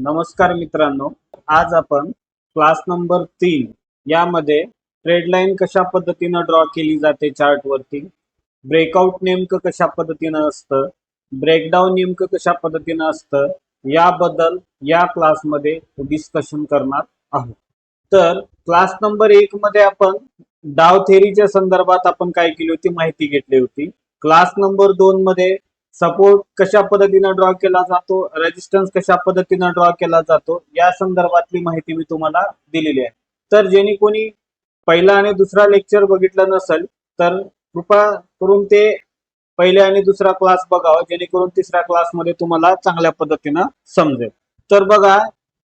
नमस्कार मित्रांनो आज आपण क्लास नंबर तीन यामध्ये ट्रेड लाईन कशा पद्धतीनं ड्रॉ केली जाते चार्टवरती ब्रेकआउट नेमकं कशा पद्धतीनं असतं ब्रेकडाऊन नेमकं कशा पद्धतीनं असतं याबद्दल या क्लासमध्ये डिस्कशन करणार आहोत. तर क्लास नंबर एक मध्ये आपण डाव थेरीच्या संदर्भात आपण काय केली होती माहिती घेतली होती. क्लास नंबर दोन मध्ये सपोर्ट कशा पद्धतीनं ड्रॉ केला जातो? रेजिस्टन्स कशा पद्धतीनं ड्रॉ केला जातो? या संदर्भातली माहिती मी तुम्हाला दिलेली आहे. तर जेणे कोणी पहिला आणि दुसरा लेक्चर बघितलं नसेल तर कृपा करून ते पहिल्या आणि दुसरा क्लास बघावा जेणेकरून तिसऱ्या क्लासमध्ये तुम्हाला चांगल्या पद्धतीनं समजेल. तर बघा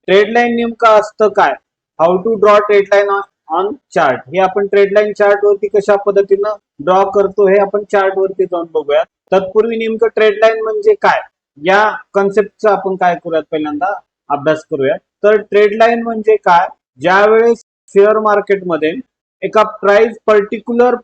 ट्रेड लाईन नेमकं असतं काय? How to draw trade line on chart हे आपण ट्रेड लाईन चार्ट वरती कशा पद्धतीनं ड्रॉ करतो हे आपण चार्ट वरती जाऊन बघूया. तत्पूर्वी नेमकं ट्रेड लाईन म्हणजे काय? या कन्सेप्टचा आपण काय करूयात पहिल्यांदा? अभ्यास करूया तर ट्रेड लाईन म्हणजे काय? ज्या वेळेस शेअर मार्केटमध्ये एका प्राइस पर्टिक्युलर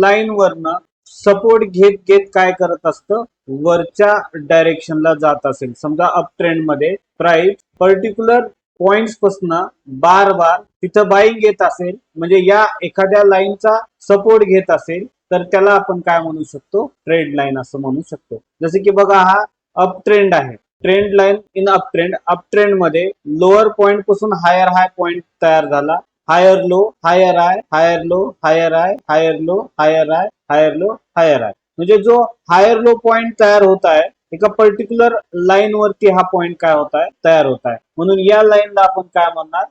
लाईन वरनं सपोर्ट घेत घेत काय करत असतं? वरच्या डायरेक्शनला जात असेल. समजा अप ट्रेंडमध्ये प्राइस पर्टिक्युलर पॉइंटपासून बार बार तिथं बाईंग येत असेल. म्हणजे या एखाद्या लाईनचा सपोर्ट घेत असेल. तर त्याला आपण काय म्हणू शकतो? ट्रेंड लाईन असं म्हणू शकतो. जसे की बघा हा अप ट्रेंड आहे. Trend line in up trend up ट्रेंडमध्ये लोअर पॉइंटपासून हायर हाय पॉइंट तयार झाला. Higher low higher high higher low higher high higher low higher high higher low higher high म्हणजे जो हायर लो पॉइंट तयार होत आहे एका पर्टिक्युलर लाईन वरती हा पॉइंट काय होत आहे? तयार होत आहे. म्हणून या लाईनला आपण काय म्हणणार?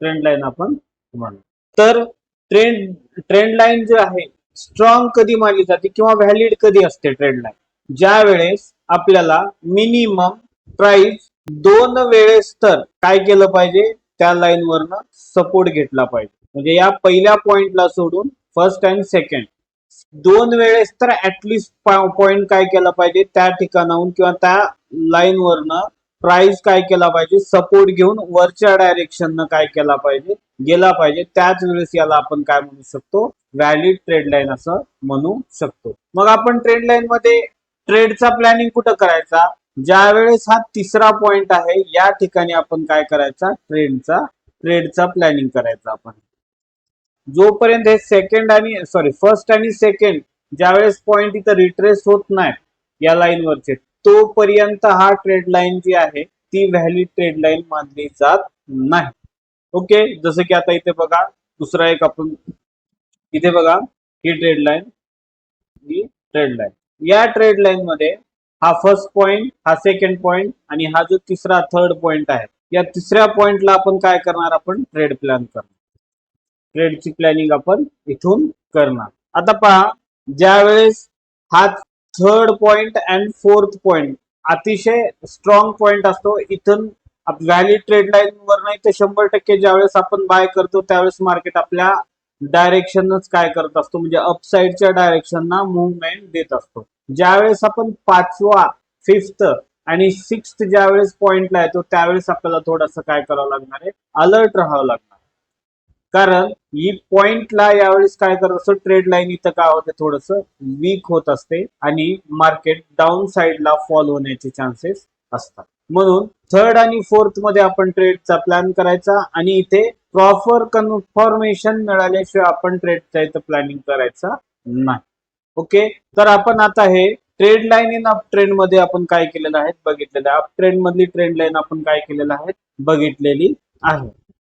ट्रेंड लाईन आपण म्हणणार तर ट्रेंड ट्रेंड लाईन जे आहे स्ट्रॉंग कधी मानली जाते किंवा व्हॅलिड कधी असते ट्रेड लाईन ज्या वेळेस आपल्याला मिनिमम प्राइस दोन वेळेस तर काय केलं पाहिजे? त्या लाईन वरनं सपोर्ट घेतला पाहिजे. म्हणजे या पहिल्या पॉइंटला सोडून फर्स्ट अँड सेकंड दोन वेळेस तर ऍटलिस्ट पॉइंट काय केला पाहिजे? त्या ठिकाणाहून किंवा त्या लाईन वरनं प्राइस काय केला पाहिजे? सपोर्ट घेऊन वरच्या डायरेक्शन काय केला पाहिजे? गेला पाहिजे. त्याच वेळेस याला आपण काय म्हणू शकतो? व्हॅलिड ट्रेड लाईन असं म्हणू शकतो. मग आपण ट्रेड लाईन मध्ये ट्रेडचा प्लॅनिंग कुठं करायचा? ज्या वेळेस हा तिसरा पॉइंट आहे या ठिकाणी आपण काय करायचा? ट्रेडचा ट्रेडचा प्लॅनिंग करायचा आपण. जोपर्यंत हे सेकंड आणि सॉरी फर्स्ट आणि सेकंड ज्यावेळेस पॉइंट इथं रिट्रेस होत नाही या लाईन वरचे तोपर्यंत हा ट्रेड लाईन जी आहे ती व्हॅलिड ट्रेड लाईन मानली जात नाही. ओके जसं की आता इथे बघा दुसरा एक आपण इथे बघा ही ट्रेड लाईन ही ट्रेड लाईन या ट्रेड लाईन मध्ये हा फर्स्ट पॉइंट हा सेकंड पॉइंट आणि हा जो तिसरा थर्ड पॉइंट आहे या तिसऱ्या पॉइंटला आपण काय करणार आपण? ट्रेड प्लॅन करणार. ट्रेडची प्लॅनिंग आपण इथून करणार. आता पहा ज्या वेळेस हा third point and fourth point अतिशय स्ट्रॉंग पॉइंट असतो. इथून व्हॅली ट्रेड लाईन वर नाही तर शंभर टक्के ज्यावेळेस आपण बाय करतो त्यावेळेस मार्केट आपल्या डायरेक्शनच काय करत असतो. म्हणजे अपसाईडच्या डायरेक्शनना मुवमेंट देत असतो. ज्यावेळेस आपण पाचवा फिफ्थ आणि सिक्स्थ ज्यावेळेस पॉइंटला येतो त्यावेळेस आपल्याला थोडंसं काय करावं लागणार आहे? अलर्ट राहावं लागणार. कारण ही पॉइंटला यावेळेस काय करत असतो ट्रेड लाईन इथं काय होते थोडस वीक होत असते आणि मार्केट डाऊन साईडला फॉल होण्याचे चान्सेस असतात. म्हणून थर्ड आणि फोर्थमध्ये आपण ट्रेडचा प्लॅन करायचा आणि इथे प्रॉपर कन्फर्मेशन मिळाल्याशिवाय आपण ट्रेडचा इथं प्लॅनिंग करायचा नाही. ओके तर आपण आता हे ट्रेड लाईन इन अप ट्रेंडमध्ये आपण काय केलेलं आहे? बघितलेलं आहे. अप ट्रेंड मधली ट्रेंड लाईन आपण काय केलेलं आहे? बघितलेली आहे.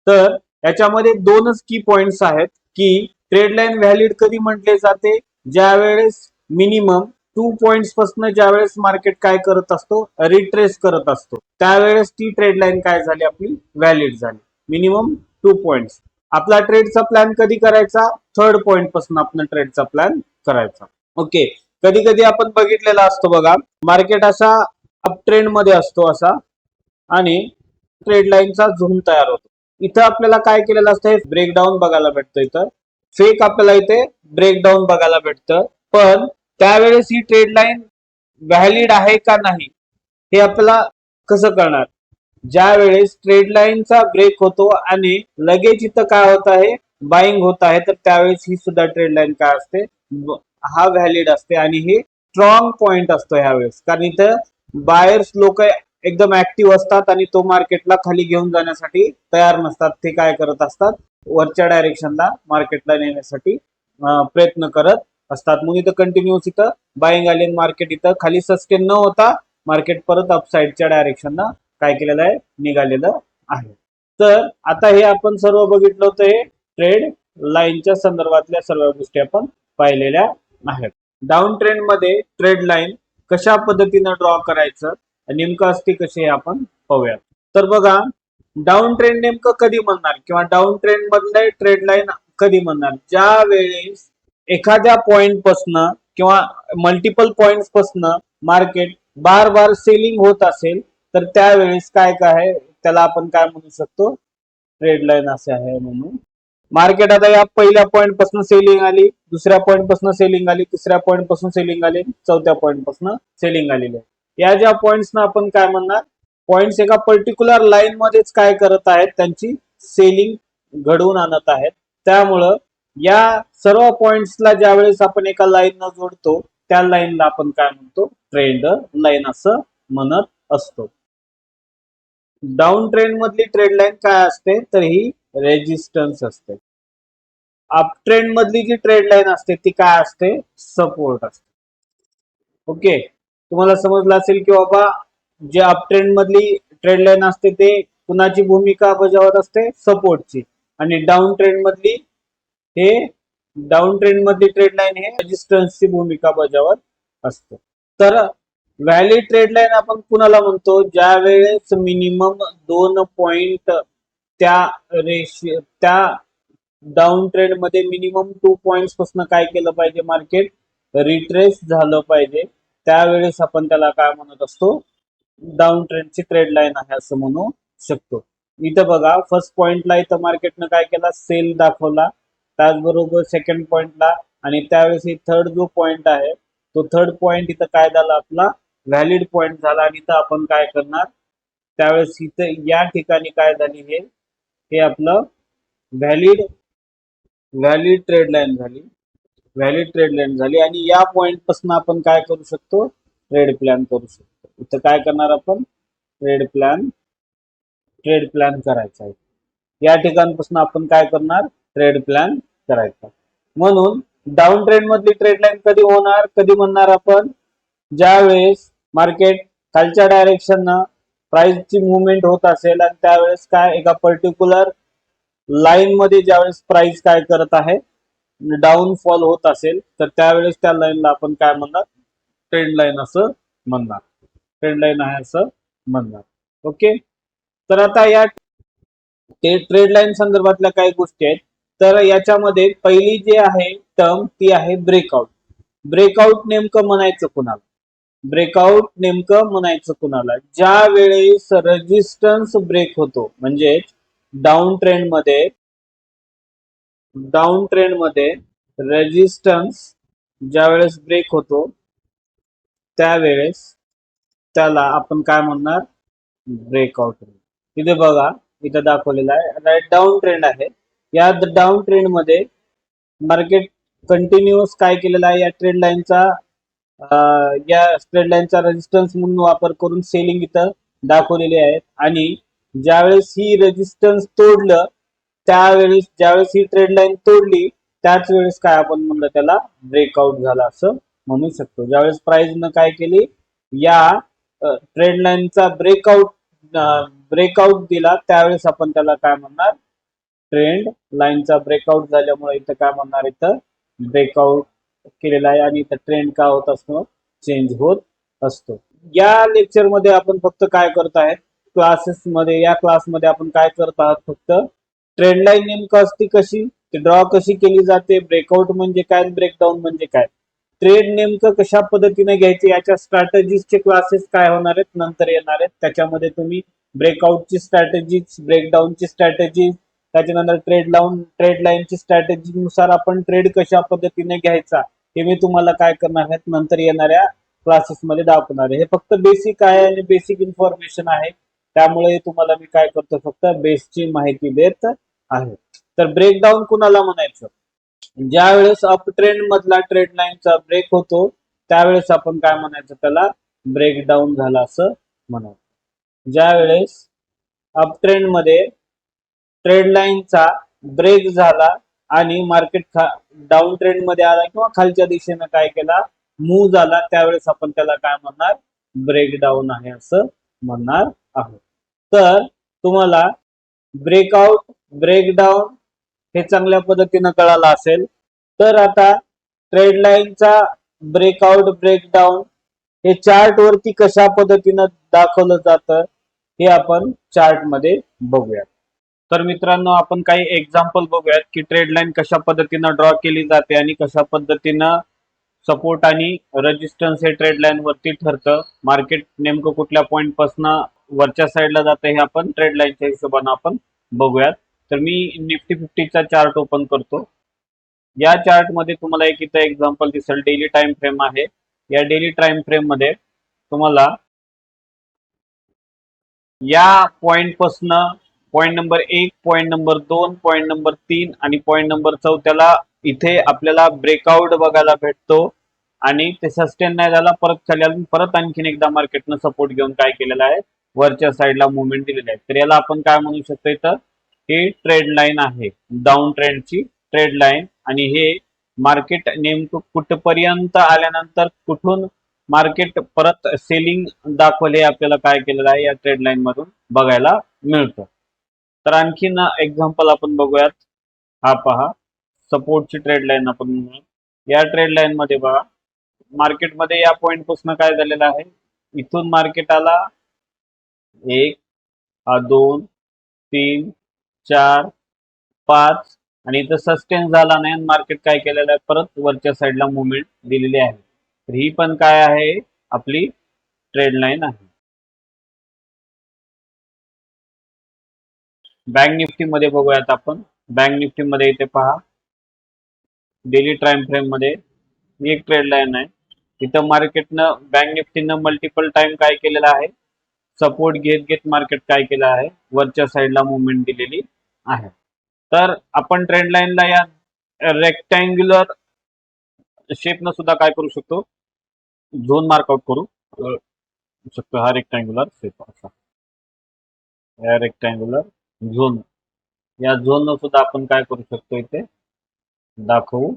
तर याच्यामध्ये दोनच की पॉइंट्स आहेत की ट्रेड लाईन व्हॅलिड कधी म्हटले जाते? ज्या वेळेस मिनिमम टू पॉइंट्सपासून ज्या वेळेस मार्केट काय करत असतो? रिट्रेस करत असतो. त्यावेळेस ती ट्रेड लाईन काय झाली? आपली व्हॅलिड झाली. मिनिमम टू पॉइंट्स आपला ट्रेडचा प्लॅन कधी करायचा? थर्ड पॉइंटपासून आपण ट्रेडचा प्लॅन करायचा. ओके कधी कधी आपण बघितलेला असतो बघा मार्केट असा अप ट्रेंडमध्ये असतो असा आणि ट्रेड लाईनचा झूम तयार होतो. इथं आपल्याला काय केलेलं असतं ब्रेकडाऊन बघायला भेटतं इथं. फेक आपल्याला इथे ब्रेकडाऊन बघायला भेटतं. पण त्यावेळेस ही ट्रेड लाईन व्हॅलिड आहे का नाही हे आपल्याला कसं करणार ज्या वेळेस ट्रेड लाईनचा ब्रेक होतो आणि लगेच इथं काय होत आहे? बाईंग होत आहे तर त्यावेळेस ही सुद्धा ट्रेड लाईन काय असते? हा व्हॅलिड असते आणि हे स्ट्रॉंग पॉइंट असतो ह्या वेळेस कारण इथं बायर्स लोक एकदम ऍक्टिव्ह असतात आणि तो मार्केटला खाली घेऊन जाण्यासाठी तयार नसतात. ते काय करत असतात? वरच्या डायरेक्शनला मार्केटला नेण्यासाठी प्रयत्न करत असतात. मग इथं कंटिन्युअस इथं बाईंग आले मार्केट इथं खाली सस्टेन न होता मार्केट परत अपसाईडच्या डायरेक्शनला काय केलेलं आहे? निघालेलं आहे. तर आता हे आपण सर्व बघितलं होतं हे ट्रेड लाईनच्या संदर्भातल्या सर्व गोष्टी आपण पाहिलेल्या आहेत. डाऊन ट्रेंडमध्ये ट्रेड लाईन कशा पद्धतीनं ड्रॉ करायचं? नेमकं असते कशी हे आपण पाहूयात. तर बघा डाऊन ट्रेंड नेमकं कधी म्हणणार किंवा डाऊन ट्रेंड मधले ट्रेड लाईन कधी म्हणणार? ज्या वेळेस एखाद्या पॉइंट पासन किंवा मल्टिपल पॉइंट पासन मार्केट बार बार सेलिंग होत असेल तर त्यावेळेस काय काय आहे? त्याला आपण काय म्हणू शकतो? ट्रेड लाईन असे आहे म्हणून. मार्केट आता या पहिल्या पॉइंटपासून सेलिंग आली दुसऱ्या पॉइंटपासून सेलिंग आली तिसऱ्या पॉइंटपासून सेलिंग आली चौथ्या पॉइंटपासून सेलिंग आलेली आहे. या ज्या पॉइंट्स आपण काय म्हणणार? पॉइंट्स एका पर्टिक्युलर लाईन मध्येच काय करत आहेत त्यांची सेलिंग घडवून आणत आहेत. त्यामुळं या सर्व पॉइंट्सला ज्या वेळेस आपण एका लाईन जोडतो त्या लाईनला आपण काय म्हणतो? ट्रेंड लाईन असं म्हणत असतो. डाऊन ट्रेंड मधली ट्रेड लाईन काय असते? तर ही रेजिस्टन्स असते. अप ट्रेंड मधली जी ट्रेड लाईन असते ती काय असते? सपोर्ट असते. ओके तुम्हाला समजलं असेल की बाबा जे अपट्रेंड मधली ट्रेड लाईन असते ते कुणाची भूमिका बजावत असते? सपोर्टची आणि डाऊन ट्रेंड मधली हे डाऊन ट्रेंड मधली ट्रेड लाईन हे रेजिस्टन्सची भूमिका बजावत असते. तर व्हॅलिड ट्रेड लाईन आपण कुणाला म्हणतो? ज्या वेळेस मिनिमम दोन पॉइंट त्या रेशि त्या डाऊन ट्रेंडमध्ये मिनिमम टू पॉइंटपासून काय केलं पाहिजे मार्केट रिट्रेस झालं पाहिजे. त्यावेळेस आपण त्याला काय म्हणत असतो? डाऊन ट्रेंडची ट्रेड लाईन आहे असं म्हणू शकतो. इथं बघा फर्स्ट पॉइंटला इथं मार्केटनं काय केला? सेल दाखवला. त्याचबरोबर सेकंड पॉइंटला आणि त्यावेळेस ही थर्ड जो पॉइंट आहे तो थर्ड पॉइंट इथं काय झाला आपला? व्हॅलिड पॉइंट झाला आणि इथं आपण काय करणार? त्यावेळेस इथं या ठिकाणी काय झाली हे? हे आपलं व्हॅलिड व्हॅलिड ट्रेड लाईन झाली. व्हॅलिड ट्रेड लाईन झाली आणि या पॉइंटपासून आपण काय करू शकतो? ट्रेड प्लॅन करू शकतो. इथं काय करणार आपण? ट्रेड प्लॅन ट्रेड प्लॅन करायचा आहे. या ठिकाणपासून आपण काय करणार? ट्रेड प्लॅन करायचा. म्हणून डाऊन ट्रेड मधली ट्रेड लाईन कधी होणार? कधी म्हणणार आपण? ज्यावेळेस मार्केट खालच्या डायरेक्शन प्राइसची मुवमेंट होत असेल आणि त्यावेळेस काय एका पर्टिक्युलर लाईन मध्ये ज्यावेळेस प्राइस काय करत आहे? डाऊनफॉल होत असेल तर त्यावेळेस त्या लाईनला आपण काय म्हणणार? ट्रेंड लाईन असं म्हणणार. ट्रेंड लाईन आहे असं म्हणणार. ओके तर आता या ते ट्रेड लाईन संदर्भातल्या काही गोष्टी आहेत. तर याच्यामध्ये पहिली जी आहे टर्म ती आहे ब्रेकआउट ब्रेकआउट नेमकं म्हणायचं कुणाला? ब्रेकआउट नेमकं म्हणायचं कुणाला? ज्या वेळेस रेजिस्टन्स ब्रेक होतो म्हणजेच डाऊन ट्रेंडमध्ये डाऊन ट्रेंडमध्ये रेजिस्टन्स ज्या वेळेस ब्रेक होतो त्यावेळेस त्याला आपण काय म्हणणार? ब्रेकआउट इथे बघा इथं दाखवलेला आहे. डाऊन ट्रेंड आहे. या डाऊन ट्रेंडमध्ये मार्केट कंटिन्युअस काय केलेलं आहे? या ट्रेड लाईनचा या ट्रेड लाईनचा रेजिस्टन्स म्हणून वापर करून सेलिंग इथं दाखवलेली आहेत. आणि ज्यावेळेस ही रेजिस्टन्स तोडलं त्यावेळेस ज्यावेळेस ही ट्रेड लाईन तोडली त्याच वेळेस काय आपण म्हणलं त्याला ब्रेकआउट झाला असं म्हणू शकतो. ज्यावेळेस प्राइसनं काय केली या ट्रेड लाईनचा ब्रेकआउट ब्रेकआउट दिला त्यावेळेस आपण त्याला काय म्हणणार? ट्रेंड लाईनचा ब्रेकआउट झाल्यामुळे इथं काय म्हणणार इथं ब्रेकआउट केलेला आहे आणि इथं ट्रेंड का होत असतो? चेंज होत असतो. या लेक्चरमध्ये आपण फक्त काय करत आहेत? क्लासेस मध्ये या क्लासमध्ये आपण काय करत आहात फक्त? ट्रेंड लाईन नेमकं असते कशी? ड्रॉ कशी केली जाते? ब्रेकआउट म्हणजे काय? ब्रेकडाऊन म्हणजे काय? ट्रेड नेमकं कशा पद्धतीने घ्यायचे? याच्या स्ट्रॅटेजीजचे क्लासेस काय होणार आहेत? नंतर येणार आहेत. त्याच्यामध्ये तुम्ही ब्रेकआउटची स्ट्रॅटेजीज ब्रेकडाऊनची स्ट्रॅटेजी त्याच्यानंतर ट्रेड लावून ट्रेड लाईनची स्ट्रॅटेजी नुसार आपण ट्रेड कशा पद्धतीने घ्यायचा? हे मी तुम्हाला काय करणार आहेत? नंतर येणाऱ्या क्लासेसमध्ये दाखवणार आहे. हे फक्त बेसिक आहे आणि बेसिक इन्फॉर्मेशन आहे. त्यामुळे तुम्हाला मी काय करतो फक्त बेसची माहिती देत आहे. तर ब्रेकडाऊन कुणाला म्हणायचं? ज्या वेळेस अप ट्रेंड मधला ट्रेड लाईनचा ब्रेक होतो त्यावेळेस आपण काय म्हणायचं? त्याला ब्रेकडाऊन झाला असं म्हणायचं. ज्या वेळेस अप ट्रेंडमध्ये ट्रेड लाईनचा ब्रेक झाला आणि मार्केट खा डाऊन ट्रेंडमध्ये आला किंवा खालच्या दिशेनं काय केला मूव झाला त्यावेळेस आपण त्याला काय म्हणणार? ब्रेक डाऊन आहे असं म्हणणार आहोत. तर तुम्हाला ब्रेकआउट ब्रेकडाऊन हे चांगल्या पद्धतीनं कळालं असेल. तर आता ट्रेड लाईनचा ब्रेकआउट ब्रेकडाऊन हे चार्ट वरती कशा पद्धतीनं दाखवलं जातं हे आपण चार्टमध्ये बघूयात. तर मित्रांनो आपण काही एक्झाम्पल बघूयात की ट्रेड लाईन कशा पद्धतीनं ड्रॉ केली जाते आणि कशा पद्धतीनं सपोर्ट आणि रेजिस्टन्स हे ट्रेड लाईन वरती ठरतं. मार्केट नेमकं कुठल्या पॉईंटपासून वरच्या साईडला जातं हे आपण ट्रेड लाईनच्या हिशोबानं आपण बघूयात. तर मी निफ्टी फिफ्टीचा चार्ट ओपन करतो. या चार्टमध्ये तुम्हाला एक इथं एक्झाम्पल दिसेल. डेली टाइम फ्रेम आहे. या डेली टाइम फ्रेममध्ये तुम्हाला या पॉइंट पासन पॉइंट नंबर एक पॉइंट नंबर दोन पॉइंट नंबर तीन आणि पॉइंट नंबर चौथ्याला इथे आपल्याला ब्रेकआउट बघायला भेटतो. आणि ते सस्टेन नाही झाला परत खाली अजून परत आणखीन एकदा मार्केटनं सपोर्ट घेऊन काय केलेलं आहे? वरच्या साईडला मुवमेंट दिलेली आहे. तर याला आपण काय म्हणू शकतो इथं? ही ट्रेड लाईन आहे. डाऊन ट्रेंडची ट्रेड लाईन आणि हे मार्केट नेमकं कुठपर्यंत आल्यानंतर कुठून मार्केट परत सेलिंग दाखवले आपल्याला काय केलेलं आहे? या ट्रेड लाईन मधून बघायला मिळतं. तर आणखीन एक्झाम्पल आपण बघूयात. हा पहा. सपोर्टची ट्रेड लाईन आपण म्हणूया. या ट्रेड लाईन मध्ये बघा मार्केटमध्ये या पॉइंटपासून काय झालेलं आहे? इथून मार्केट आला एक हा दोन तीन चार पाच आणि इथं सस्टेन झाला नाही आणि मार्केट काय केलेलं आहे? परत वरच्या साईडला मुवमेंट दिलेली आहे. तर ही पण काय आहे? आपली ट्रेड लाईन आहे. बँक निफ्टी मध्ये बघूयात आपण. बँक निफ्टी मध्ये इथे पहा. डेली टाइम फ्रेममध्ये ही एक ट्रेड लाईन आहे. इथं मार्केटनं बँक निफ्टीनं मल्टिपल टाइम काय केलेलं आहे? सपोर्ट घेत घेत मार्केट काय केलं आहे? वरच्या साईडला मुवमेंट दिलेली आहे. तर आपण ट्रेंड लाईनला या रेक्टँग्युलर शेपनं सुद्धा काय करू शकतो? झोन मार्कआउट करू शकतो हा रेक्टँग्युलर शेप असा. या रेक्टँग्युलर झोन या झोन सुद्धा आपण काय करू शकतो इथे? दाखवू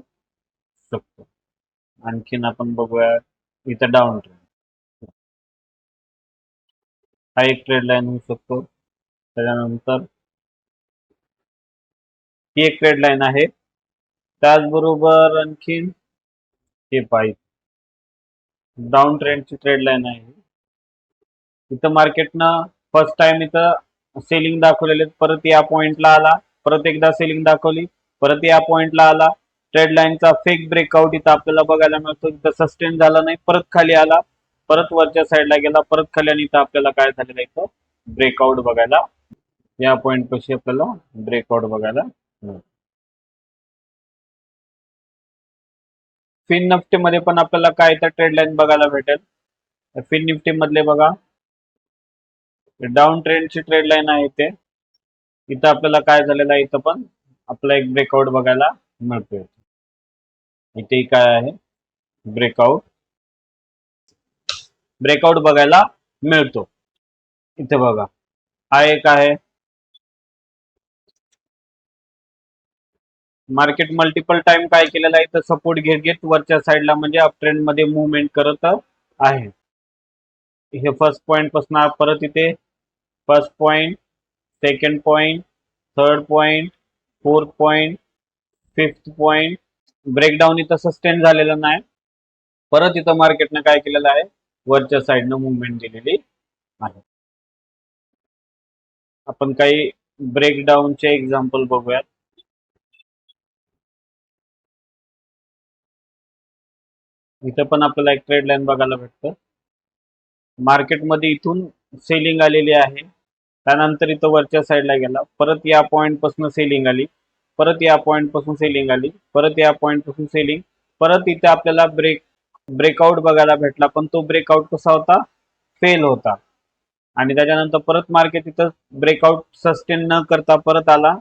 शकतो. आणखीन आपण बघूया इथं डाऊन ट्रेंड हा एक ट्रेड लाईन होऊ शकतो. त्याच्यानंतर ही एक ट्रेड लाईन आहे. त्याचबरोबर आणखीन हे पाहिजे डाऊन ट्रेंडची ट्रेड लाईन आहे. इथं मार्केटनं फर्स्ट टाइम इथं सेलिंग दाखवलेले परत या पॉइंटला आला. परत एकदा सेलिंग दाखवली. परत या पॉइंटला आला. ट्रेड लाईनचा फेक ब्रेकआउट इथं आपल्याला बघायला मिळतो. इथं सस्टेन झाला नाही परत खाली आला. परत वरच्या साईडला गेला परत खाली आणि इथं आपल्याला काय झालेलं इथं? ब्रेकआउट बघायला. या पॉइंट पाशी आपल्याला ब्रेकआउट बघायला फिन निफ्टी मध्ये पण आपल्याला काय इथं ट्रेड लाईन बघायला भेटेल? फिन निफ्टी मधले बघा. डाऊन ट्रेंडची ट्रेड लाईन आहे इथे. इथं आपल्याला काय झालेलं आहे इथं पण? आपला एक ब्रेकआउट बघायला मिळतोय. इथे काय आहे. ब्रेकआउट ब्रेकआउट बघायला मिळतो. इथे बघा. हा एक आहे. मार्केट मल्टिपल टाइम काय केलेला आहे तर सपोर्ट घेत घेत वरच्या साईडला म्हणजे अप ट्रेंडमध्ये मुवमेंट करत आहे. हे फर्स्ट पॉइंटपासून परत इथे first point second point third point fourth point fifth point. Breakdown इथं सस्टेन झालेलं नाही. परत इथं मार्केटनं काय केलेलं आहे? वरच्या साईडनं मुवमेंट दिलेली आहे. आपण काही ब्रेकडाऊनचे एक्झाम्पल बघूयात. इथं पण आपल्याला एक ट्रेड लाईन बघायला भेटतं. मार्केटमध्ये इथून सेलिंग आलेली आहे. त्यानंतर इथं वरच्या साईडला गेला. परत या पॉईंटपासून सेलिंग आली. परत या पॉईंटपासून सेलिंग आली. परत या पॉईंटपासून सेलिंग परत इथे आपल्याला ब्रेक ब्रेकआउट बघायला भेटला. पण तो ब्रेकआउट कसा होता? फेल होता. आणि त्याच्यानंतर परत मार्केट इथं ब्रेकआउट सस्टेन न करता परत आला.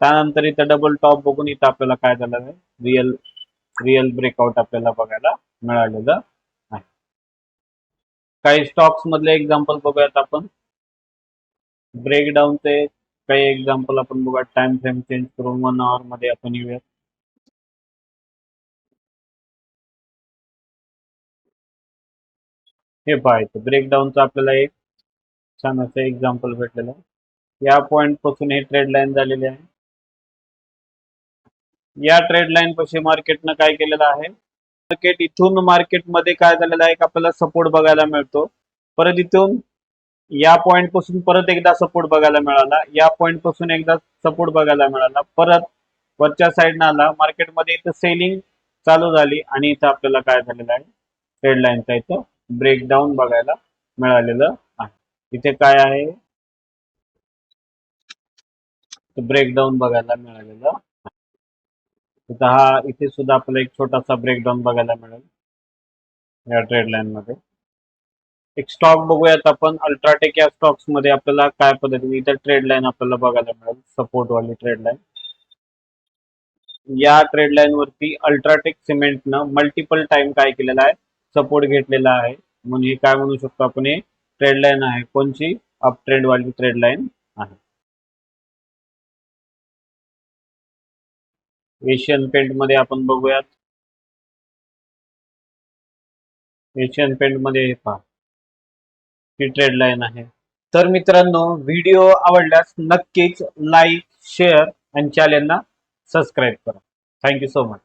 त्यानंतर इथं डबल टॉप बघून इथं आपल्याला काय झालं? आहे रिअल रिअल ब्रेकआउट आपल्याला बघायला मिळालेलं आहे. काही स्टॉक्स मधले एक्झाम्पल बघूयात आपण. ब्रेकडाऊनचे काही एक्झाम्पल आपण बघा टाइम फ्रेम चेंज करून वन आवर मध्ये आपण येऊया हे पाहायचं ब्रेकडाऊनचं आपल्याला एक छान असं एक्झाम्पल भेटलेलं आहे. या पॉइंटपासून हे ट्रेड लाईन झालेली आहे. या ट्रेड लाईन पाशी मार्केटनं काय केलेलं आहे? मार्केट इथून मार्केटमध्ये काय झालेलं आहे? आपल्याला सपोर्ट बघायला मिळतो. परत इथून या पॉइंटपासून परत एकदा सपोर्ट बघायला मिळाला. या पॉइंटपासून एकदा सपोर्ट बघायला मिळाला. परत वरच्या साईडनं आला. मार्केटमध्ये इथं सेलिंग चालू झाली आणि इथं आपल्याला काय झालेलं आहे? ट्रेड लाईनचा इथं ब्रेकडाऊन बघायला मिळालेलं आहे. इथे काय आहे? ब्रेकडाऊन बघायला मिळालेलं हा इथे सुद्धा आपल्याला एक छोटासा ब्रेकडाऊन बघायला मिळेल या ट्रेड लाईन मध्ये. एक स्टॉक बघूयात आपण. अल्ट्राटेक या स्टॉक्समध्ये आपल्याला काय पद्धतीने इथं ट्रेड लाईन आपल्याला बघायला मिळेल. सपोर्ट वाली ट्रेड लाईन या ट्रेड लाईन वरती अल्ट्राटेक सिमेंटनं मल्टिपल टाइम काय केलेला आहे? सपोर्ट घेतलेला आहे. म्हणून हे काय म्हणू शकतो आपण? हे ट्रेड लाईन आहे. कोणची? अप ट्रेंड वाली ट्रेड लाईन आहे. एशियन पेंटमध्ये आपण बघूयात. एशियन पेंटमध्ये हे पहा. ही ट्रेड लाईन आहे. तर मित्रांनो व्हिडिओ आवडल्यास नक्कीच लाईक शेअर आणि चॅनेलला सबस्क्राईब करा. Thank you so much